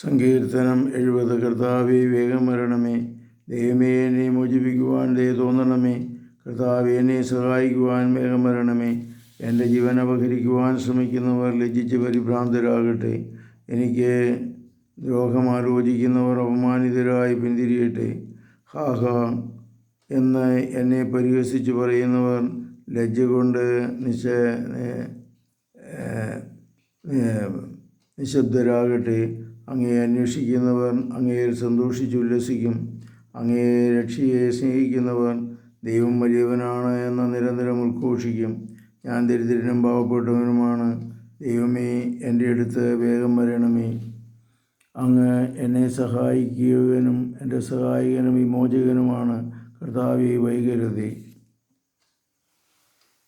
സങ്കീർത്തനം എഴുപത്. കർത്താവെ വേഗം വരണമേ. ദൈവമേ എന്നെ മോചിപ്പിക്കുവാൻ ദയ തോന്നണമേ. കർത്താവെ എന്നെ സഹായിക്കുവാൻ വേഗം വരണമേ. എന്റെ ജീവൻ അപഹരിക്കുവാൻ ശ്രമിക്കുന്നവർ ലജ്ജിച്ച് പരിഭ്രാന്തരാകട്ടെ. എനിക്ക് ദ്രോഹം ആലോചിക്കുന്നവർ അപമാനിതരായി പിന്തിരിയട്ടെ. ഹാഹ എന്ന് എന്നെ പരിഹസിച്ച് പറയുന്നവർ ലജ്ജ കൊണ്ട് നിശ നിശബ്ദരാകട്ടെ. അങ്ങയെ അന്വേഷിക്കുന്നവർ അങ്ങയിൽ സന്തോഷിച്ചുല്ലസിക്കും അങ്ങയെ രക്ഷയെ സ്നേഹിക്കുന്നവർ ദൈവം വലിയവനാണ് എന്ന് നിരന്തരം ഉദ്ഘോഷിക്കും ഞാൻ ദരിദ്രനും പാവപ്പെട്ടവനുമാണ്. ദൈവമേ എന്റെ അടുത്ത് വേഗം വരണമേ. അങ്ങ് എന്നെ സഹായിക്കുകനും എന്റെ സഹായകനും വിമോചകനുമാണ്. കർത്താവെ വൈകരുതേ.